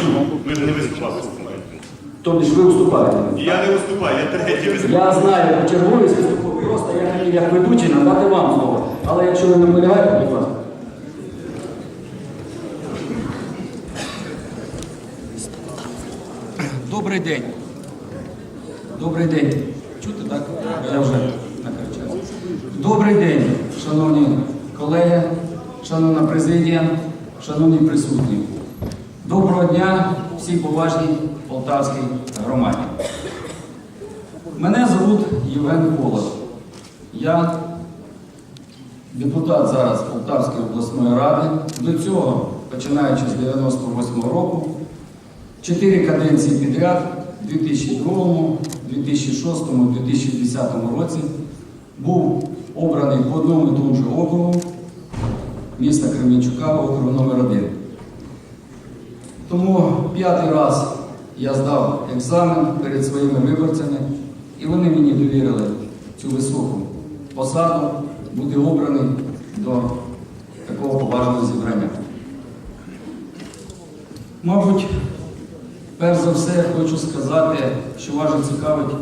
Ж не виступали. Тобто ж ви виступаєте. Я не виступаю, я третій виступаю. Я знаю черговість виступу, просто я хотів як ведучий надати вам слово. Але якщо ви не наполягаєте, будь ласка. Добрий день. Добрий день. Чути, так? Я вже накричав. Добрий день, шановні колеги, шановна президія, шановні присутні. Доброго дня всій поважній полтавській громаді. Мене звуть Євген Колос. Я депутат зараз Полтавської обласної ради. До цього, починаючи з 98-го року, чотири каденції підряд у 2002, 2006, 2010 році був обраний по одному і тому ж округу міста Кременчука, округу номер 1 Тому п'ятий раз я здав екзамен перед своїми виборцями, і вони мені довірили цю високу посаду бути обраний до такого поважного зібрання. Мабуть, перш за все я хочу сказати, що вас цікавить,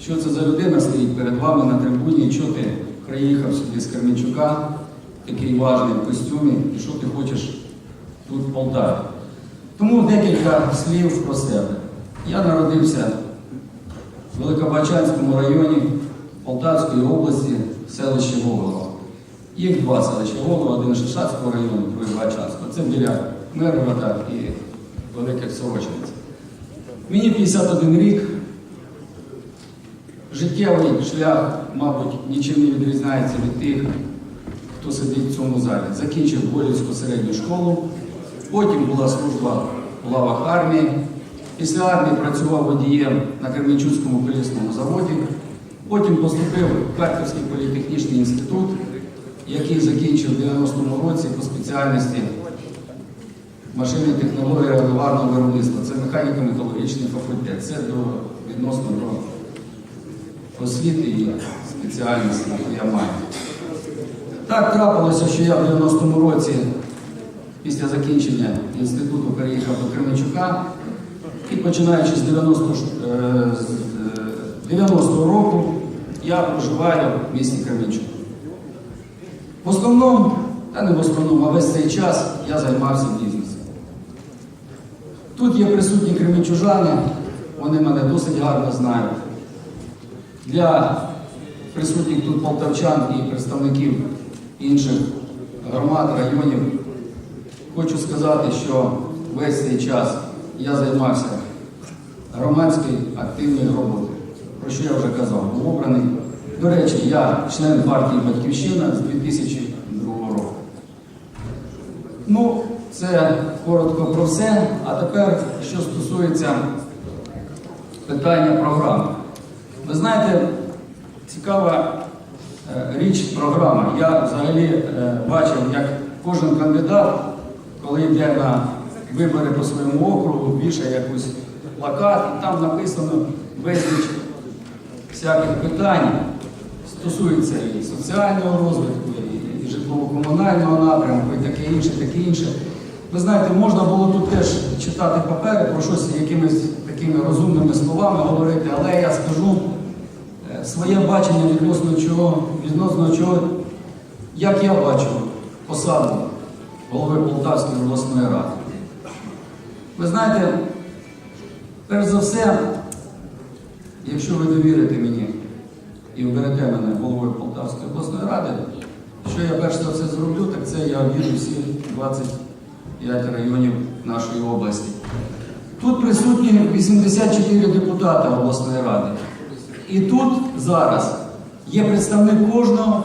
що це за людина стоїть перед вами на трибуні, і що ти приїхав сюди з Кременчука, такий важний в костюмі, і що ти хочеш тут в Полтаві. Тому декілька слів про себе. Я народився в Великобачанському районі Полтавської області, селище Гоголово. Їх два селища Гоголово, один Шишацького району, другий Бачанського. Це біля Миргорода і Великих Сорочниць. Мені 51 рік. Життєвий шлях, мабуть, нічим не відрізняється від тих, хто сидить в цьому залі. Закінчив Болівську середню школу, потім була служба в лавах армії. Після армії працював водієм на Кременчуцькому колісному заводі. Потім поступив в Харківський політехнічний інститут, який закінчив в 90-му році по спеціальності машини технології радіоварного виробництва. Це механіко-металургічний факультет. Це до, відносно до освіти і спеціальності, яку я маю. Так трапилося, що я в 90-му році, після закінчення інституту, переїхав до Кременчука і починаючи з 90 ш- е, з, е, 90-го року я проживаю в місті Кременчук. В основному, та не в основному, а весь цей час я займався бізнесом. Тут є присутні кременчужани, вони мене досить гарно знають. Для присутніх тут полтавчан і представників інших громад, районів, хочу сказати, що весь цей час я займався громадською активною роботою, про що я вже казав, був обраний. До речі, я член партії Батьківщина з 2002 року. Ну, це коротко про все. А тепер, що стосується питання програми. Ви знаєте, цікава е, річ програма. Я взагалі е, бачив, як кожен кандидат, коли йде на вибори по своєму округу, вішає якийсь плакат, і там написано безліч всяких питань, стосується і соціального розвитку, і, і житлово-комунального напрямку, і таке інше, таке інше. Ви знаєте, можна було тут теж читати папери про щось якимись такими розумними словами говорити, але я скажу е, своє бачення відносно чого, відносно чого, як я бачу посаду голови Полтавської обласної ради. Ви знаєте, перш за все, якщо ви довірите мені і оберете мене головою Полтавської обласної ради, що я перш за все зроблю, так це я об'їду всі 25 районів нашої області. Тут присутні 84 депутати обласної ради. І тут зараз є представник кожного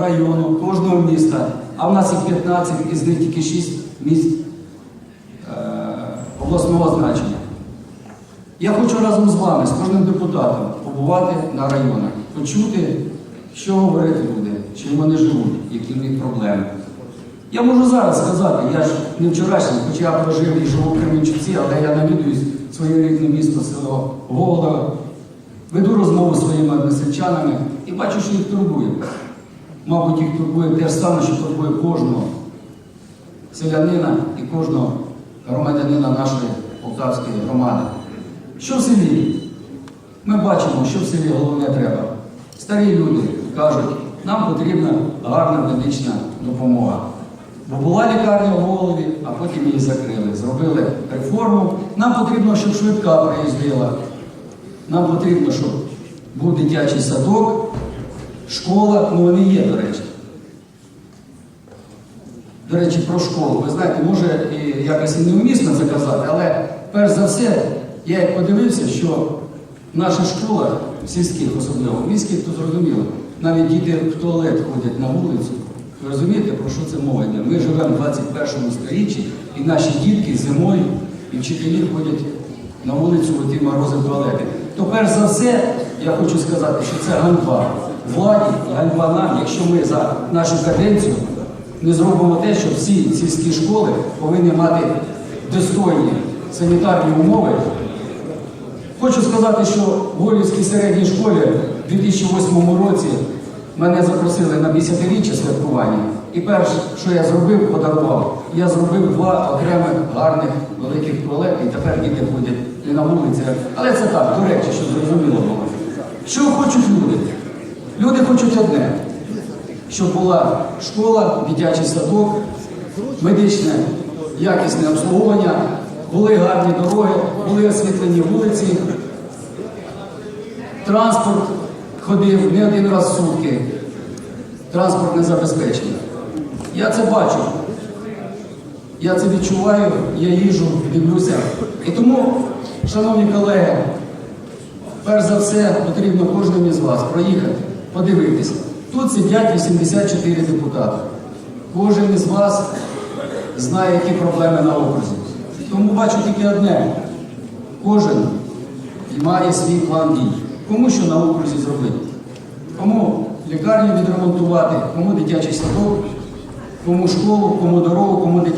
району, кожного міста, а в нас їх 15, із них тільки 6 міст е, обласного значення. Я хочу разом з вами, з кожним депутатом, побувати на районах, почути, що говорять люди, чим вони живуть, які в них проблеми. Я можу зараз сказати, я ж не вчорашній, хоча я прожив і живу в Кременчуці, але я навідуюсь своє рідне місто, село Голова, веду розмову зі своїми односельчанами і бачу, що їх турбує. Мабуть, їх турбує те саме, що турбує кожного селянина і кожного громадянина нашої Полтавської громади. Що в селі? Ми бачимо, що в селі головне треба. Старі люди кажуть, нам потрібна гарна медична допомога. Бо була лікарня в голові, а потім її закрили. Зробили реформу. Нам потрібно, щоб швидка приїздила. Нам потрібно, щоб був дитячий садок, школа, ну вони є, до речі. До речі, про школу. Ви знаєте, може і якось і неумісно це казати, але перш за все, я як подивився, що в наших школах, сільських особливо, міських, то зрозуміло, навіть діти в туалет ходять на вулицю. Ви розумієте, про що це мова йде? Ми живемо в 21 сторіччі, і наші дітки зимою і вчителі ходять на вулицю у ті морози в туалети. То перш за все, я хочу сказати, що це ганьба владі ганьба нам, якщо ми за нашу каденцію не зробимо те, що всі сільські школи повинні мати достойні санітарні умови. Хочу сказати, що в Голівській середній школі в 2008 році мене запросили на 50-річчя святкування. І перше, що я зробив, подарував, я зробив два окремих гарних великих туалети, і тепер діти ходять не на вулиці. Але це так, до речі, щоб зрозуміло було. Що хочуть люди? Люди хочуть одне щоб була школа, дитячий садок, медичне якісне обслуговування, були гарні дороги, були освітлені вулиці, транспорт ходив не один раз в сутки, транспортне забезпечення. Я це бачу. Я це відчуваю, я їжу, дивлюся. І тому, шановні колеги, перш за все потрібно кожному із вас проїхати, подивитися. Тут сидять 84 депутати. Кожен із вас знає, які проблеми на окрузі. Тому бачу тільки одне. Кожен має свій план дій. Кому що на окрузі зробити. Кому лікарню відремонтувати, кому дитячий садок, кому школу, кому дорогу, кому дитячий.